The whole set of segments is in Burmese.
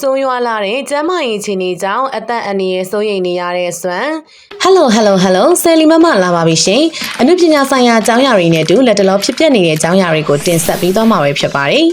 ဆိုးရွားလာတဲ့ကျန်းမာရေးအခြေအနေကြောင့်အသက်အန္တရာယ်စိုးရိမ်နေရတဲ့ဆွမ်း Hello Hello Hello ဆယ်လီမမလာပါပြီရှင်အနုပညာဆိုင်ရာအကြောင်းအရာတွေနဲ့အတူလက်တလောဖြစ်ပျက်နေတဲ့အကြောင်းအရာတွေကိုတင်ဆက်ပေးသွားမှာပဲဖြစ်ပါတယ်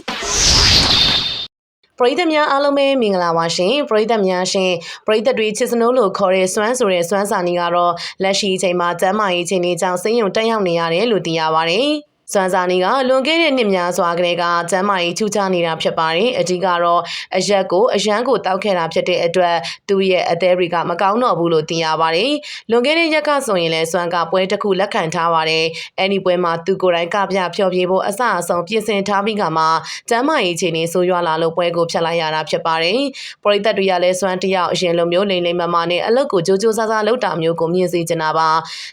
ပရိသတ်များအားလုံးပဲမင်္ဂလာပါရှင်ပရိသတ်များရှင်ပရိသတ်တွေချစ်စနိုးလို့ခေါ်တဲ့စွမ်းဆိုတဲ့စွမ်းစာနီကတော့လက်ရှိအချိန်မှာကျန်းမာရေးအခြေအနေကြောင့်စိတ်ယုံတက်ရောက်နေရတယ်လို့သိရပါတယ် စွမ်းစာနီကလွန်ခဲ့တဲ့နှစ်များစွာကလေးကကျမ်းမာရေးချူချနေတာဖြစ်ပါတယ်အကြီးကတော့အရက်ကိုအရန်ကိုတောက်ခဲ့တာဖြစ်တဲ့အတွက်သူ့ရဲ့အသေးတွေကမကောင်းတော့ဘူးလို့သိရပါတယ်လွန်ခဲ့တဲ့ရက်ကဆိုရင်လည်းစွမ်းကပွဲတစ်ခုလက်ခံထားပါတယ်အဲ့ဒီပွဲမှာသူကိုယ်တိုင်ကပြဖျော်ဖြေဖို့အစအဆုံးပြင်ဆင်ထားပြီးကမှကျမ်းမာရေးအခြေအနေဆိုးရွားလာလို့ပွဲကိုဖျက်လိုက်ရတာဖြစ်ပါတယ်ပရိသတ်တွေကလည်းစွမ်းတယောက်အရင်လိုမျိုးလိမ့်လိမ့်မမနဲ့အလုပ်ကိုကြိုးကြိုးစားစားလုပ်တာမျိုးကိုမြင်စေချင်တာပါ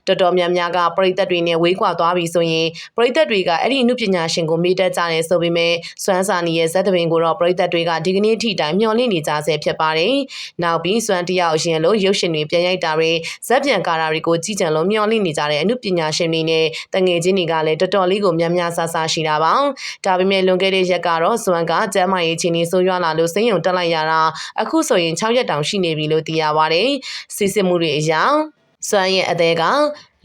တော်တော်များများကပရိသတ်တွေနဲ့ဝေးကွာသွားပြီဆိုရင်ပရိသတ်တွေကအဲ့ဒီအမှုပညာရှင်ကိုမေးတတ်ကြတယ်ဆိုပေမဲ့စွမ်းစာနီရဲ့ဇက်သဘင်ကိုတော့ပရိသတ်တွေကဒီကနေ့ထိတိုင်မျှော်လင့်နေကြဆဲဖြစ်ပါတယ်နောက်ပြီးစွမ်းတယောက်အရင်လိုရုပ်ရှင်တွေပြန်ရိုက်တာတွေဇက်ပြန်ကာတာတွေကိုကြည်ကြံလို့မျှော်လင့်နေကြတဲ့အမှုပညာရှင်တွေနဲ့တငယ်ချင်းတွေကလည်းတော်တော်လေးကိုများများဆဆရှိတာပါဒါပေမဲ့လွန်ခဲ့တဲ့ရက်ကတော့စွမ်းကကျမ်းမာရေးချင်းကြီးဆိုးရွားလာလို့စိတ်ယုံတက်လိုက်ရတာအခုဆိုရင်6ရက်တောင်ရှိနေပြီလို့သိရပါတယ်စစ်စစ်မှုတွေအကြောင်း စွမ်းရဲ့အသေးက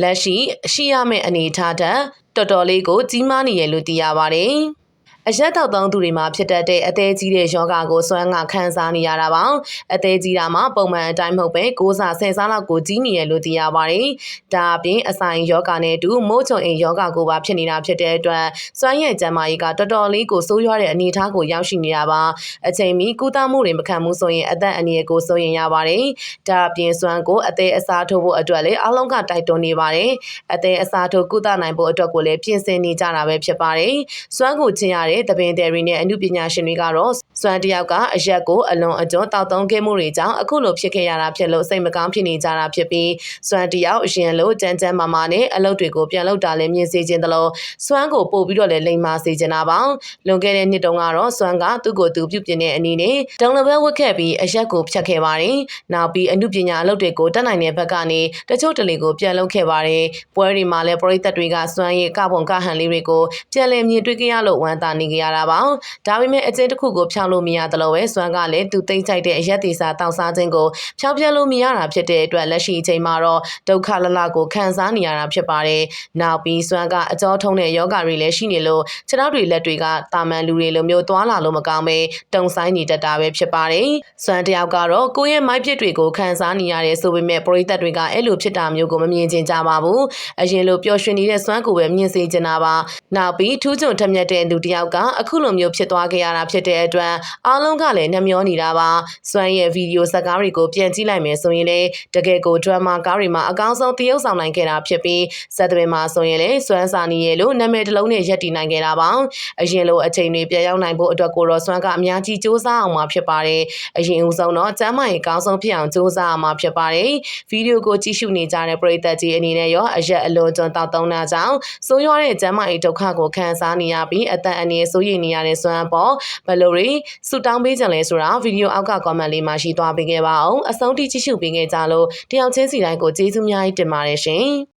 လက်ရှိရှိရမယ့်အနေအထားတက်တော်တော်လေးကိုကြီးမားနေရလို့သိရပါတယ်။ အရက်တောက်သုံးသူတွေမှာဖြစ်တတ်တဲ့အသေးကြီးတဲ့ယောဂကိုစွမ်းကခံစားနေရတာပါ။အသေးကြီးတာမှာပုံမှန်အတိုင်းမဟုတ်ပဲကိုးစားဆယ်စားလောက်ကိုကြီးနေရလို့သိရပါတယ်။ဒါအပြင်အဆိုင်ယောဂနဲ့အတူမိုးချုံအိမ်ယောဂကိုပါဖြစ်နေတာဖြစ်တဲ့အတွက်စွမ်းရဲ့ကျန်းမာရေးကတော်တော်လေးကိုဆိုးရွားတဲ့အနေအထားကိုရောက်ရှိနေတာပါ။အချိန်မီကုသမှုတွေမခံမှုဆိုရင်အသက်အန္တရာယ်ကိုစိုးရင်ရပါတယ်။ဒါအပြင်စွမ်းကိုအသေးအစားထိုးဖို့အတွက်လည်းအားလုံးကတိုက်တွန်းနေပါတယ်။အသေးအစားထိုးကုသနိုင်ဖို့အတွက်ကိုလည်းပြင်ဆင်နေကြတာပဲဖြစ်ပါတယ်။စွမ်းကိုချင်းရတဲ့တပင်တယ်တွေနဲ့အမှုပညာရှင်တွေကတော့စွမ်းတယောက်ကအရက်ကိုအလွန်အကျွံတောက်သုံးခဲ့မှုတွေကြောင့်အခုလိုဖြစ်ခဲ့ရတာဖြစ်လို့စိတ်မကောင်းဖြစ်နေကြတာဖြစ်ပြီးစွမ်းတယောက်အရင်လိုကြမ်းကြမ်းမာမာနဲ့အလုပ်တွေကိုပြန်လုပ်တာလည်းမြင်စေခြင်းတလို့စွမ်းကိုပို့ပြီးတော့လည်းလိမ်မာစေခြင်းတာပါလွန်ခဲ့တဲ့နှစ်တုန်းကတော့စွမ်းကသူ့ကိုယ်သူပြုပြင်တဲ့အနေနဲ့ဒုံလဘဲဝတ်ခဲ့ပြီးအရက်ကိုဖြတ်ခဲ့ပါတယ်နောက်ပြီးအမှုပညာအလုပ်တွေကိုတက်နိုင်တဲ့ဘက်ကနေတချို့တလေကိုပြန်လုပ်ခဲ့ပါတယ်ပွဲတွေမှာလည်းပရိသတ်တွေကစွမ်းရဲ့ကပုံကဟန်လေးတွေကိုပြန်လည်မြင်တွေ့ကြရလို့ဝမ်းသာနေကြရတာပါဒါပေမဲ့အကျဉ်းတစ်ခုကိုဖြောင်းလို့မရတယ်လို့ပဲစွမ်းကလည်းသူသိမ့်ချိုက်တဲ့အရက်သေးစာတောက်စားခြင်းကိုဖြောင်းပြလို့မရတာဖြစ်တဲ့အတွက်လက်ရှိအချိန်မှာတော့ဒုက္ခလလကိုခံစားနေရတာဖြစ်ပါတယ်နောက်ပြီးစွမ်းကအကြောထုံးတဲ့ယောဂတွေလည်းရှိနေလို့ခြေထောက်တွေလက်တွေကတာမန်လူတွေလိုမျိုးသွားလာလို့မကောင်းပဲတုံဆိုင်နေတတ်တာပဲဖြစ်ပါတယ်စွမ်းတယောက်ကတော့ကိုယ့်ရဲ့မိုက်ပြစ်တွေကိုခံစားနေရတယ်ဆိုပေမဲ့ပရိသတ်တွေကအဲ့လိုဖြစ်တာမျိုးကိုမမြင်ချင်ကြပါဘူးအရင်လိုပျော်ရွှင်နေတဲ့စွမ်းကိုပဲမြင်စေချင်တာပါနောက်ပြီးထူးချွန်ထက်မြက်တဲ့လူတစ်ယောက်ကအခုလိုမျိုးဖြစ်သွားခဲ့ရတာဖြစ်တဲ့အတွက်အားလုံးကလည်းနှမျောနေတာပါစွမ်းရဲ့ဗီဒီယိုဇာတ်ကားတွေကိုပြန်ကြည့်လိုက်မယ်ဆိုရင်လေတကယ်ကိုဒရမာကားတွေမှာအကောင်းဆုံးသရုပ်ဆောင်နိုင်ခဲ့တာဖြစ်ပြီးဇက်တပင်မှာဆိုရင်လေစွမ်းစာနီရဲ့လို့နာမည်တစ်လုံးနဲ့ရက်တည်နိုင်ခဲ့တာပါအရင်လိုအချိန်တွေပြန်ရောက်နိုင်ဖို့အတွက်ကိုတော့စွမ်းကအများကြီးစူးစမ်းအောင်မှာဖြစ်ပါတယ်အရင်ဦးဆုံးတော့ကျမ်းမာရေးကောင်းဆုံးဖြစ်အောင်စူးစမ်းအောင်မှာဖြစ်ပါတယ်ဗီဒီယိုကိုကြည့်ရှုနေကြတဲ့ပရိသတ်ကြီးအနေနဲ့ရောအရက်အလွန်ကျွံတောက်သုံးတာကြောင့်ဆိုးရွားတဲ့ကျမ်းမာရေးဒုက္ခကိုခံစားနေရပြီးအသက်အန္တရာယ်ဆိုးရိမ်နေရတဲ့စွမ်းပေါ်ဘယ်လိုတွေဆူတောင်းပေးကြလဲဆိုတာဗီဒီယိုအောက်က comment လေးမှာရှိသွားပေးခဲ့ပါအောင်အဆုံးထိကြည့်ရှုပေးခဲ့ကြလို့တယောက်ချင်းစီတိုင်းကိုကျေးဇူးများကြီးတင်ပါတယ်ရှင်